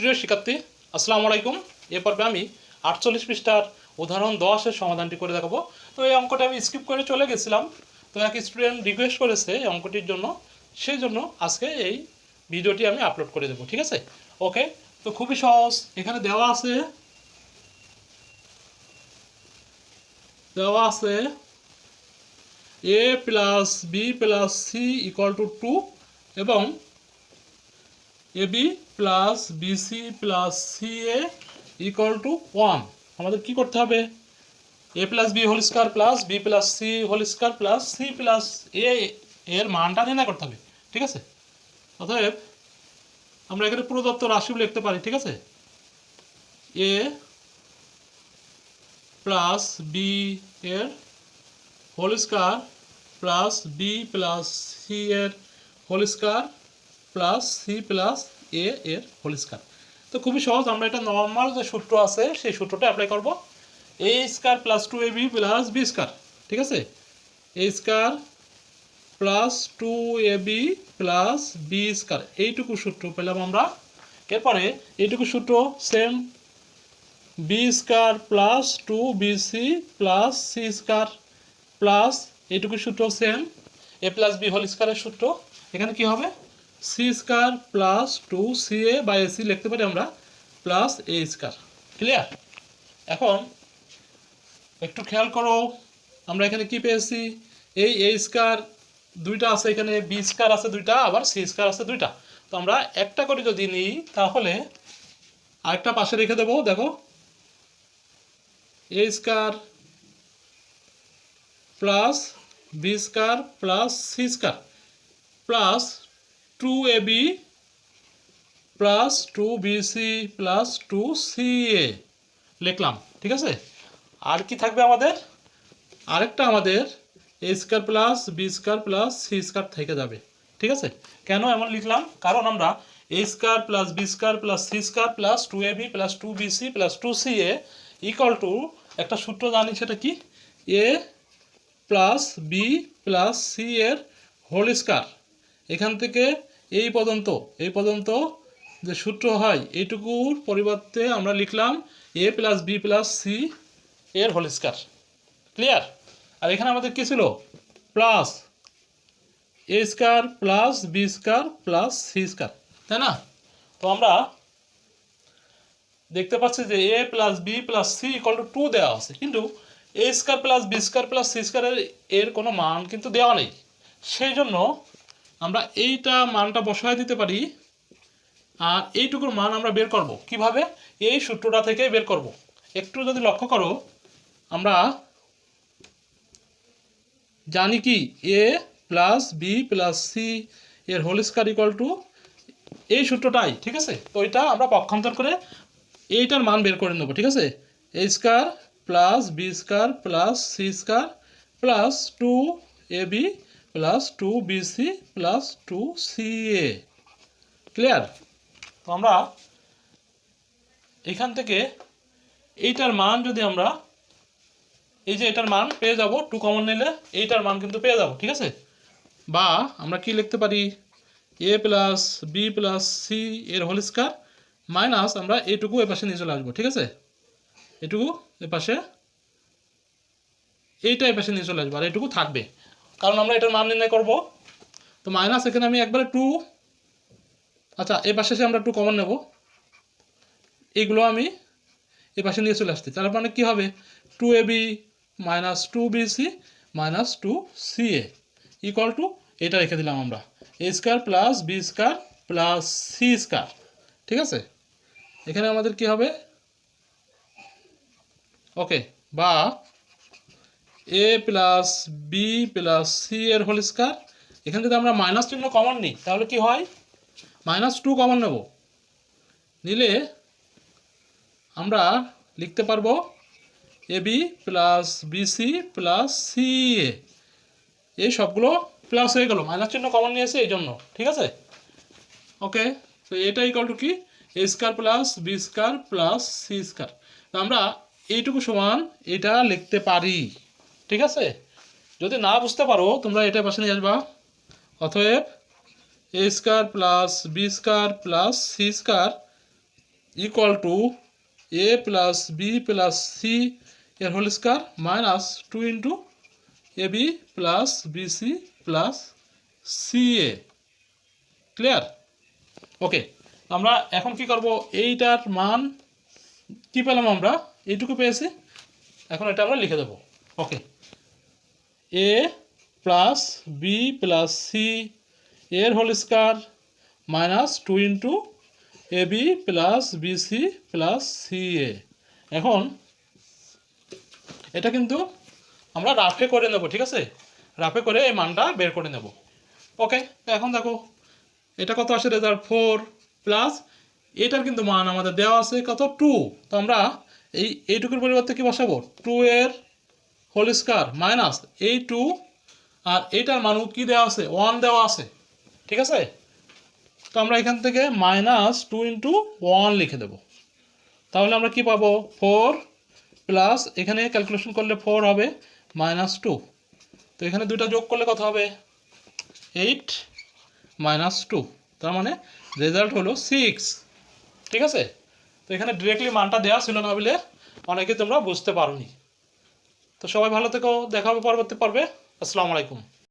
প্রিয় শিক্ষার্থী, আসসালামু আলাইকুম। এ পর্বে আমি আটচল্লিশ পৃষ্ঠার উদাহরণ দশের সমাধানটি করে দেখাবো। তো এই অঙ্কটা আমি স্কিপ করে চলে গেছিলাম। তো এক স্টুডেন্ট রিকোয়েস্ট করেছে এই অঙ্কটির জন্য। সেই জন্য আজকে এই ভিডিওটি আমি আপলোড করে দেবো, ঠিক আছে? ওকে তো খুবই সহজ। এখানে দেওয়া আছে দেওয়া আছে A plus B plus C equal to two এবং A B plus BC plus C A equal to one আমাদের কী করতে হবে? A plus B whole square plus B plus C whole square plus C plus A এর মানটা নির্ণয় করতে হবে, ঠিক আছে? অতএব আমরা এখানে প্রদত্ত রাশিও লিখতে পারি, ঠিক আছে? এ প্লাস বি এর whole square plus B plus C এর whole square plus C plus A এর হোল স্কোয়ার তো খুবই সহজ, আমরা এটা নর্মাল যে সূত্র আছে, সেই সূত্রটা অ্যাপ্লাই করব। A square plus two A B plus B square ঠিক আছে? A square plus two A B plus B square এইটুকু সূত্র পেলাম আমরা। এরপরে এইটুকু সূত্র same B square plus two B C plus C square plus এইটুকু সূত্র same A plus B whole স্কোয়ারের সূত্র। এখানে কি হবে? C square plus two C A বা এসি লিখতে পারি আমরা প্লাস এ স্কোয়ার ক্লিয়ার এখন একটু খেয়াল করো, আমরা এখানে কি পেয়েছি? এই এ স্কোয়ার দুইটা আছে এখানে বি স্কোয়ার আছে দুইটা, আবার সি স্কোয়ার আছে দুইটা। তো আমরা একটা করে যদি নিই, তাহলে আরেকটা পাশে রেখে দেবো, দেখো। A square plus B square plus C square plus two A B plus two B C plus two C A লিখলাম, ঠিক আছে? আর কি থাকবে আমাদের? আরেকটা আমাদের A square plus B square plus C square থেকে যাবে, ঠিক আছে? কেন এমন লিখলাম? কারণ আমরা A square plus B square plus C square plus two A B plus two B C plus two C A equal to একটা সূত্র জানি সেটা কি? A plus B plus C এর হোল স্কোয়ার এখান থেকে এই পর্যন্ত এই পর্যন্ত যে সূত্র হয়, এইটুকুর পরিবর্তে আমরা লিখলাম A plus B plus C এর হোল স্কোয়ার ক্লিয়ার আর এখানে আমাদের কী ছিল? Plus A square plus B square plus C square তাই না? তো আমরা দেখতে পাচ্ছি যে A plus B plus C equal to two দেওয়া আছে, কিন্তু A square plus B square plus C স্কোয়ারের এর কোনো মান কিন্তু দেওয়া নেই। সেই জন্য আমরা এইটা মানটা বসায় দিতে পারি, আর এইটুকুর মান আমরা বের করব। কীভাবে? এই সূত্রটা থেকে বের করব। একটু যদি লক্ষ্য করো, আমরা জানি কি? A plus B plus C এর হোল স্কোয়ার ইকুয়াল টু এই সূত্রটাই, ঠিক আছে? তো এটা আমরা পক্ষান্তর করে এইটার মান বের করে নেব, ঠিক আছে? A square plus B square plus C square plus two A B plus two B C plus two C A clear তো আমরা এখান থেকে এইটার মান যদি আমরা, এই যে এটার মান পেয়ে যাব টু কমন নিলে এইটার মান কিন্তু পেয়ে যাব, ঠিক আছে? বা আমরা কি লিখতে পারি? A plus B plus C এর হোল স্কোয়ার মাইনাস আমরা এইটুকু এ পাশে নিয়ে চলে আসব, ঠিক আছে? এটুকু এ পাশে, এইটা এ পাশে নিয়ে চলে আসব, আর এইটুকু থাকবে। কারণ আমরা এটার মান নির্ণয় করব। তো মাইনাস এখানে আমি একবারে টু আচ্ছা এ পাশে এসে আমরা টু কমন নেব। এইগুলো আমি এ পাশে নিয়ে চলে আসছি। তার মানে কী হবে? Two A B minus two B C minus two C A equal to এটা রেখে দিলাম আমরা। A square plus B square plus C square ঠিক আছে? এখানে আমাদের কি হবে? ওকে বা A plus B plus C এর হোল স্কোয়ার এখানে যদি আমরা মাইনাস চিহ্ন কমন নিই, তাহলে কি হয়? মাইনাস টু কমন নেব। নিলে আমরা লিখতে পারব A B plus BC plus C A এই সবগুলো প্লাস হয়ে গেল মাইনাস চিহ্ন কমন নিয়েছে এই জন্য, ঠিক আছে? ওকে তো এটা ইকাল টু কি? A square plus B square plus C square তো আমরা এইটুকু সমান এটা লিখতে পারি। ঠিক আছে? যদি না বুঝতে পারো, তোমরা এটা পাশে নিয়ে আসবা। অতএব A square plus B square plus C square equal to A plus B plus C এর whole square minus two into A B plus B C plus C A clear okay আমরা এখন কি করব? এইটার মান কি পেলাম আমরা? এইটুকু পেয়েছি। এখন এটা আমরা লিখে দেবো। Okay A plus B plus C এর whole square minus two into A B plus B C plus C A এখন এটা কিন্তু আমরা রাফে করে নেব, ঠিক আছে? রাফে করে এই মানটা বের করে নেব। ওকে এখন দেখো, এটা কত আসে রেজাল্ট ফোর প্লাস এটার কিন্তু মান আমাদের দেওয়া আছে কত? টু তো আমরা এই, এইটুকুর পরিবর্তে কি বসাবো? টু এর হোল স্কোয়ার, মাইনাস এই টু আর এইটার মান কি দেওয়া আছে? ওয়ান দেওয়া আছে। ঠিক আছে? তো আমরা এখান থেকে মাইনাস টু ইন্টু ওয়ান লিখে দেব। তাহলে আমরা কি পাবো? ফোর প্লাস এখানে ক্যালকুলেশন করলে ফোর হবে, মাইনাস টু তো এখানে দুইটা যোগ করলে কত হবে? এইট মাইনাস টু তার মানে রেজাল্ট হলো সিক্স ঠিক আছে? তো এখানে ডিরেক্টলি মানটা দেওয়া ছিল না বলে অনেকে তোমরা বুঝতে পারোনি। তো সবাই ভালো থেকো দেখা হবে পরবর্তী পর্বে। আসসালামু আলাইকুম।